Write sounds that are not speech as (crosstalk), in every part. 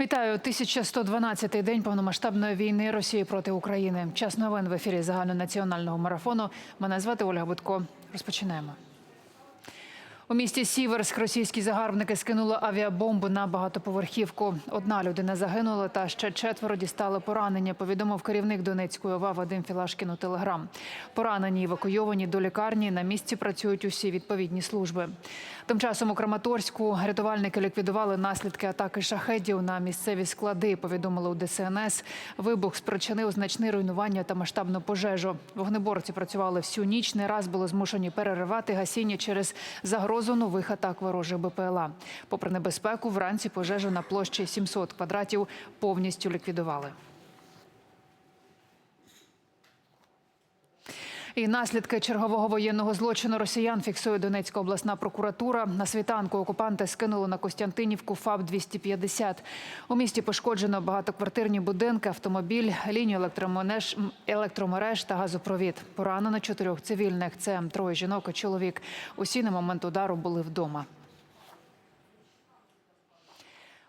Вітаю 1112-й день повномасштабної війни Росії проти України. Час новин в ефірі загальнонаціонального марафону. Мене звати Ольга Будко. Розпочинаємо. У місті Сіверськ російські загарбники скинули авіабомбу на багатоповерхівку. Одна людина загинула, та ще четверо дістали поранення. Повідомив керівник Донецької ОВА Вадим Філашкін у телеграм. Поранені евакуйовані до лікарні. На місці працюють усі відповідні служби. Тим часом у Краматорську рятувальники ліквідували наслідки атаки шахедів на місцеві склади. Повідомили у ДСНС. Вибух спричинив значне руйнування та масштабну пожежу. Вогнеборці працювали всю ніч. Не раз були змушені переривати гасіння через загрозу нових атак ворожих БПЛА. Попри небезпеку, вранці пожежу на площі 700 квадратів повністю ліквідували. І наслідки чергового воєнного злочину росіян фіксує Донецька обласна прокуратура. На світанку окупанти скинули на Костянтинівку ФАБ 250 У місті пошкоджено багатоквартирні будинки, автомобіль, лінію електромереж, електромереж та газопровід. Поранено чотирьох цивільних. Це троє жінок і чоловік. Усі на момент удару були вдома.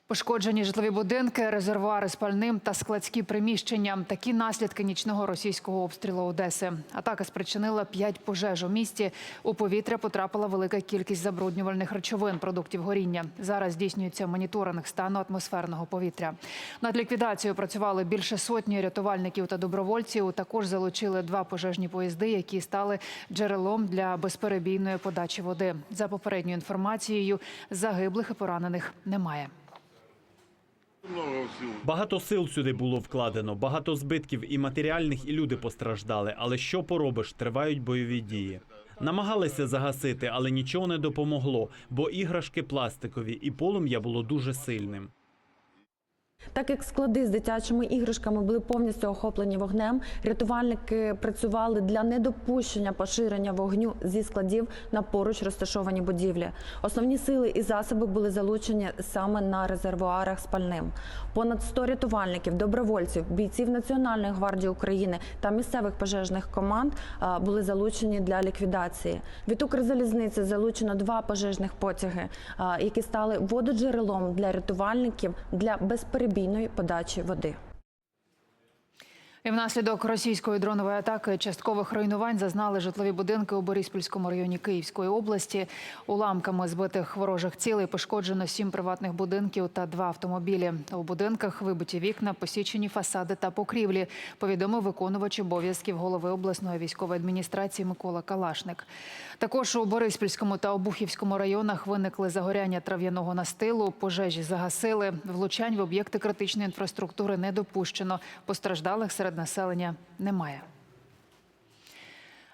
Пошкоджені житлові будинки, резервуари з пальним та складські приміщення. Такі наслідки нічного російського обстрілу Одеси. Атака спричинила п'ять пожеж у місті. У повітря потрапила велика кількість забруднювальних речовин, продуктів горіння. Зараз здійснюється моніторинг стану атмосферного повітря. Над ліквідацією працювали більше сотні рятувальників та добровольців. Також залучили два пожежні поїзди, які стали джерелом для безперебійної подачі води. За попередньою інформацією, загиблих і поранених немає. Багато сил сюди було вкладено, багато збитків і матеріальних, і люди постраждали. Але що поробиш? Тривають бойові дії. Намагалися загасити, але нічого не допомогло, бо іграшки пластикові, і полум'я було дуже сильним. Так як склади з дитячими іграшками були повністю охоплені вогнем, рятувальники працювали для недопущення поширення вогню зі складів на поруч розташовані будівлі. Основні сили і засоби були залучені саме на резервуарах з пальним. Понад 100 рятувальників, добровольців, бійців Національної гвардії України та місцевих пожежних команд були залучені для ліквідації. Від Укрзалізниці залучено два пожежних потяги, які стали вододжерелом для рятувальників для безперебійної подачі води. І внаслідок російської дронової атаки часткових руйнувань зазнали житлові будинки у Бориспільському районі Київської області. Уламками збитих ворожих цілей пошкоджено сім приватних будинків та два автомобілі. У будинках вибиті вікна, посічені фасади та покрівлі. Повідомив виконувач обов'язків голови обласної військової адміністрації Микола Калашник. Також у Бориспільському та Обухівському районах виникли загоряння трав'яного настилу. Пожежі загасили. Влучань в об'єкти критичної інфраструктури не допущено. Постраждалих серед населення немає.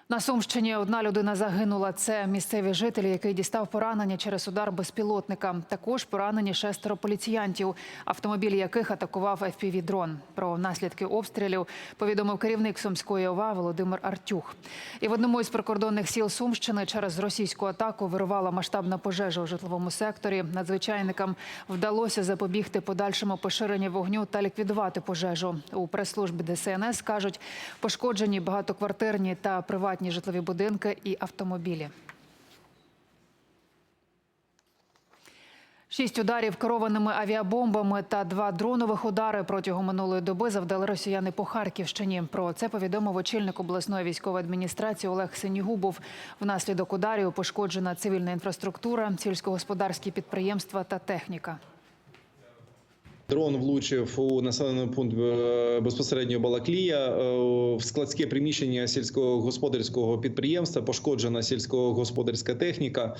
На Сумщині одна людина загинула. Це місцеві жителі, який дістав поранення через удар безпілотника. Також поранені шестеро поліціянтів, автомобіль яких атакував FPV-дрон. Про наслідки обстрілів повідомив керівник Сумської ОВА Володимир Артюх. І в одному із прикордонних сіл Сумщини через російську атаку вирувала масштабна пожежа у житловому секторі. Надзвичайникам вдалося запобігти подальшому поширенню вогню та ліквідувати пожежу. У прес-службі ДСНС кажуть, пошкоджені багатоквартирні та приватні житлові будинки і автомобілі. Шість ударів керованими авіабомбами та два дронових удари протягом минулої доби завдали росіяни по Харківщині. Про це повідомив очільник обласної військової адміністрації Олег Синігубов. Внаслідок ударів пошкоджена цивільна інфраструктура, сільськогосподарські підприємства та техніка. Дрон влучив у населений пункт е, безпосередньо Балаклія е, в складське приміщення сільськогосподарського підприємства. Пошкоджена сільськогосподарська техніка.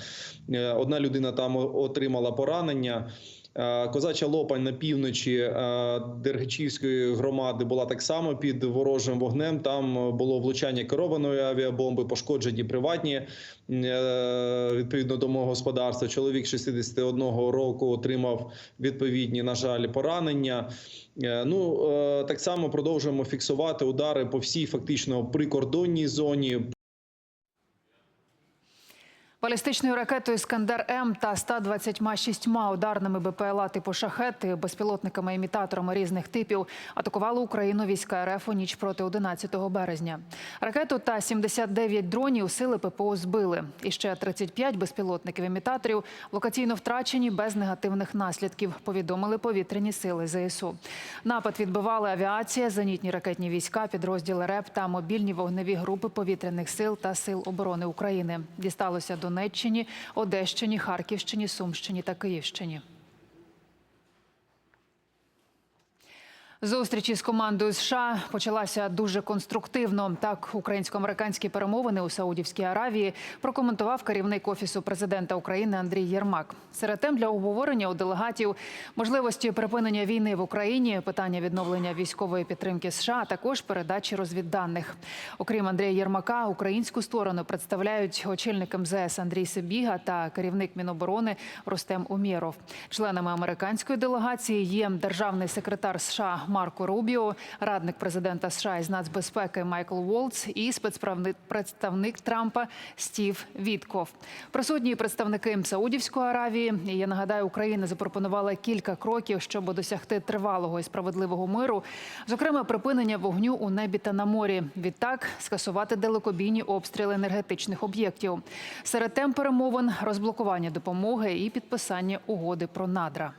Е, Одна людина там отримала поранення. Е, Козача Лопань на півночі е, Дергачівської громади була так само під ворожим вогнем. Там було влучання керованої авіабомби, пошкоджені приватні е, відповідно домогосподарства. Чоловік 61 року отримав відповідні, на жаль, поранення. Ну так само продовжуємо фіксувати удари по всій фактично прикордонній зоні. Балістичною ракетою Іскандер М та 126 ударними БПЛА типу шахети, безпілотниками-імітаторами різних типів атакували Україну війська РФ у ніч проти 11 березня. Ракету та 79 дронів сили ППО збили. І ще 35 безпілотників-імітаторів локаційно втрачені без негативних наслідків. Повідомили повітряні сили ЗСУ. Напад відбивали авіація, зенітні ракетні війська, підрозділи РЕП та мобільні вогневі групи повітряних сил та сил оборони України. Дісталося Донеччині, Одещині, Харківщині, Сумщині та Київщині. Зустрічі з командою США почалася дуже конструктивно. Так, українсько-американські перемовини у Саудівській Аравії прокоментував керівник офісу президента України Андрій Єрмак. Серед тем для обговорення у делегатів можливості припинення війни в Україні, питання відновлення військової підтримки США, а також передачі розвідданих. Окрім Андрія Єрмака, українську сторону представляють очільник МЗС Андрій Сибіга та керівник Міноборони Рустем Умєров. Членами американської делегації є державний секретар США Марко Рубіо, радник президента США із нацбезпеки Майкл Волц і спецправник представник Трампа Стів Вітков. Присутні представники Саудівської Аравії. І, Я нагадаю, Україна запропонувала кілька кроків, щоб досягти тривалого і справедливого миру, зокрема припинення вогню у небі та на морі. Відтак скасувати далекобійні обстріли енергетичних об'єктів. Серед тем перемовин розблокування допомоги і підписання угоди про надра.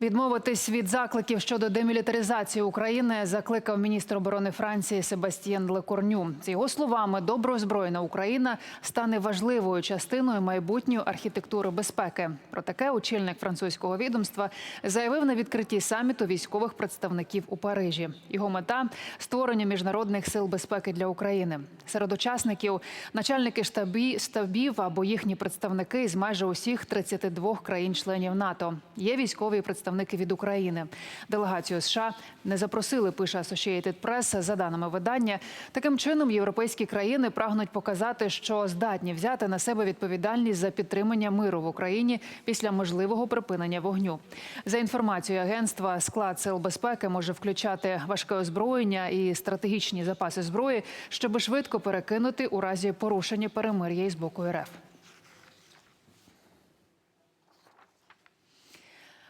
Відмовитись від закликів щодо демілітаризації України закликав міністр оборони Франції Себастьєн Лекорню. За його словами, доброозброєна Україна стане важливою частиною майбутньої архітектури безпеки. Про таке очільник французького відомства заявив на відкритті саміту військових представників у Парижі. Його мета створення міжнародних сил безпеки для України. Серед учасників начальники штабі штабів або їхні представники з майже усіх 32 країн-членів НАТО. Є військові представники від України. Делегацію США не запросили. Пише Associated Press. За даними видання, таким чином європейські країни прагнуть показати, що здатні взяти на себе відповідальність за підтримання миру в Україні після можливого припинення вогню. За інформацією агентства, склад сил безпеки може включати важке озброєння і стратегічні запаси зброї, щоб швидко перекинути у разі порушення перемир'я із боку РФ.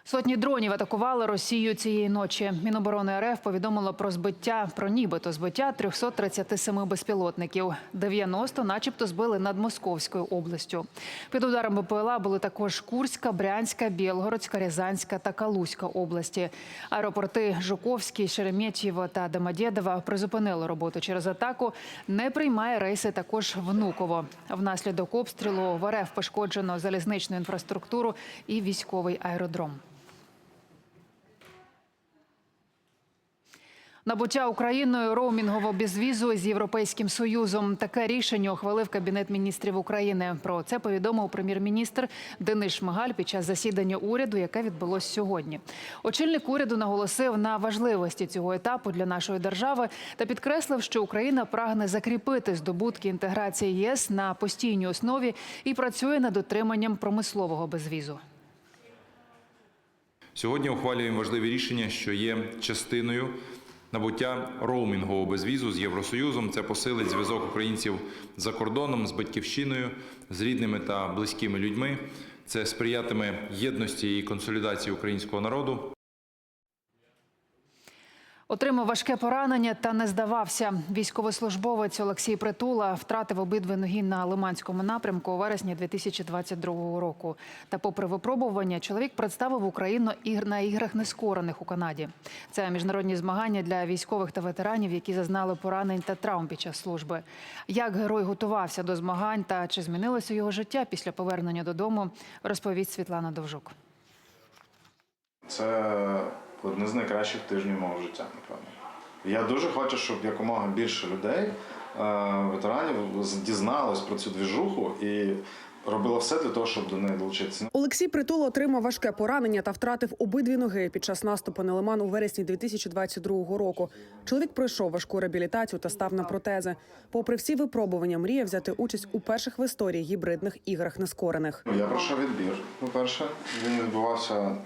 Сотні дронів атакували Росію цієї ночі. Міноборони РФ повідомило про збиття, про нібито збиття 337 безпілотників. 90 начебто збили над Московською областю. Під ударом БПЛА були також Курська, Брянська, Білгородська, Рязанська та Калузька області. Аеропорти Жуковський, Шереметьєво та Домодєдово призупинили роботу через атаку. Не приймає рейси також Внуково. Внаслідок обстрілу в РФ пошкоджено залізничну інфраструктуру і військовий аеродром. Набуття Україною роумінгового безвізу з Європейським Союзом. Таке рішення ухвалив Кабінет міністрів України. Про це повідомив прем'єр-міністр Денис Шмигаль під час засідання уряду, яке відбулось сьогодні. Очільник уряду наголосив на важливості цього етапу для нашої держави та підкреслив, що Україна прагне закріпити здобутки інтеграції ЄС на постійній основі і працює над отриманням промислового безвізу. Сьогодні ухвалюємо важливі рішення, що є частиною набуття роумінгового безвізу з Євросоюзом. Це посилить зв'язок українців за кордоном з батьківщиною, з рідними та близькими людьми. Це сприятиме єдності і консолідації українського народу. Отримав важке поранення та не здавався. Військовослужбовець Олексій Притула втратив обидві ноги на Лиманському напрямку у вересні 2022 року. Та, попри випробування, чоловік представив Україну на іграх нескорених у Канаді. Це міжнародні змагання для військових та ветеранів, які зазнали поранень та травм під час служби. Як герой готувався до змагань та чи змінилося його життя після повернення додому, розповість Світлана Довжук. Це одне з найкращих тижнів мого життя, напевно. Я дуже хочу, щоб якомога більше людей, е, ветеранів, дізналось про цю двіжуху і робило все для того, щоб до неї долучитися. Олексій Притул отримав важке поранення та втратив обидві ноги під час наступу на Лиман у вересні 2022 року. Чоловік пройшов важку реабілітацію та став на протези. Попри всі випробування, мріє взяти участь у перших в історії гібридних іграх нескорених. Ну, Я пройшов відбір. По-перше, він відбувався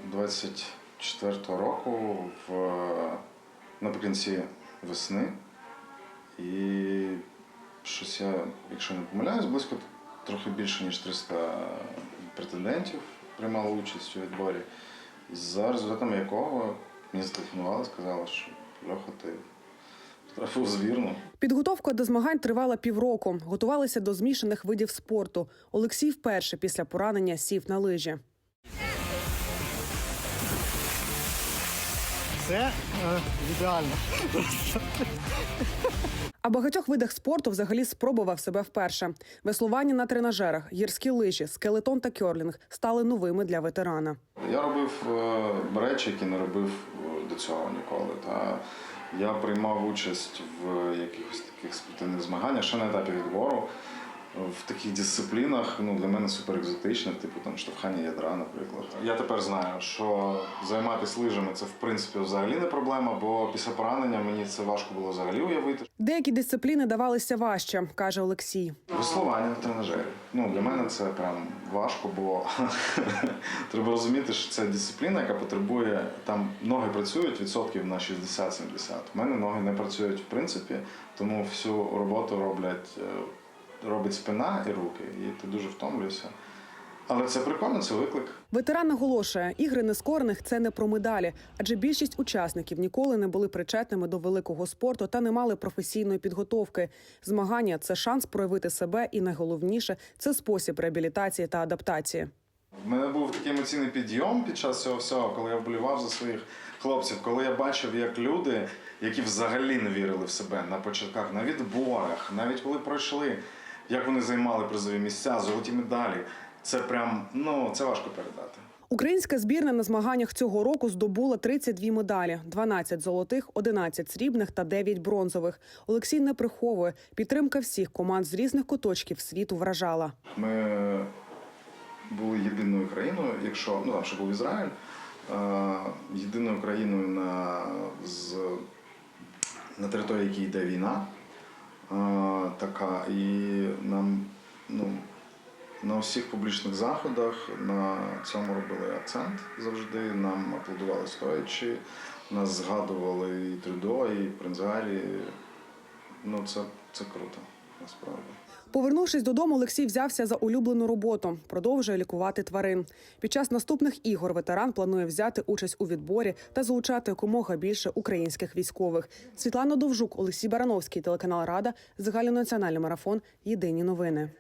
24-го року в наприкінці весни. І щось я, якщо не помиляюсь, близько трохи більше, ніж 300 претендентів приймало участь у відборі, за результатами якого мені зателефонували, сказали, що Льоха, ти потрапив у збірну. Підготовка до змагань тривала півроку. Готувалися до змішаних видів спорту. Олексій вперше після поранення сів на лижі. Це е, ідеально. А багатьох видах спорту взагалі спробував себе вперше. Веслування на тренажерах, гірські лижі, скелетон та кьорлінг стали новими для ветерана. Я робив е, речі, які не робив е, до цього ніколи. Та я приймав участь в якихось таких спортивних змаганнях ще на етапі відбору. В таких дисциплінах ну, для мене супер екзотичних, типу там штовхання ядра, наприклад. Я тепер знаю, що займатися лижами це в принципі взагалі не проблема, бо після поранення мені це важко було взагалі уявити. Деякі дисципліни давалися важче, каже Олексій. Веслування на тренажері. Ну, для мене це прям важко, бо (laughs) треба розуміти, що це дисципліна, яка потребує там ноги працюють відсотків на 60-70. У мене ноги не працюють в принципі, тому всю роботу роблять, е, робить спина і руки, і ти дуже втомлюєшся. Але це прикольно, це виклик. Ветеран наголошує, ігри нескорених це не про медалі, адже більшість учасників ніколи не були причетними до великого спорту та не мали професійної підготовки. Змагання це шанс проявити себе, і найголовніше це спосіб реабілітації та адаптації. В мене був такий емоційний підйом під час цього всього, коли я вболівав за своїх хлопців, коли я бачив, як люди, які взагалі не вірили в себе на початках, на відборах, навіть коли пройшли, як вони займали призові місця, золоті медалі. Це прям ну це важко передати. Українська збірна на змаганнях цього року здобула 32 медалі: 12 золотих, 11 срібних та 9 бронзових. Олексій не приховує. Підтримка всіх команд з різних куточків світу вражала. Ми були єдиною країною, якщо ну там ще був Ізраїль, єдиною країною на, з, на території, якій йде війна. Така, і нам ну, на всіх публічних заходах на цьому робили акцент завжди. Нам аплодували стоячи, нас згадували і Трюдо, і Принц Гаррі. Ну, це, це круто, насправді. Повернувшись додому, Олексій взявся за улюблену роботу. Продовжує лікувати тварин. Під час наступних ігор ветеран планує взяти участь у відборі та залучати якомога більше українських військових. Світлана Довжук, Олексій Барановський, телеканал Рада, загальнонаціональний марафон. Єдині новини.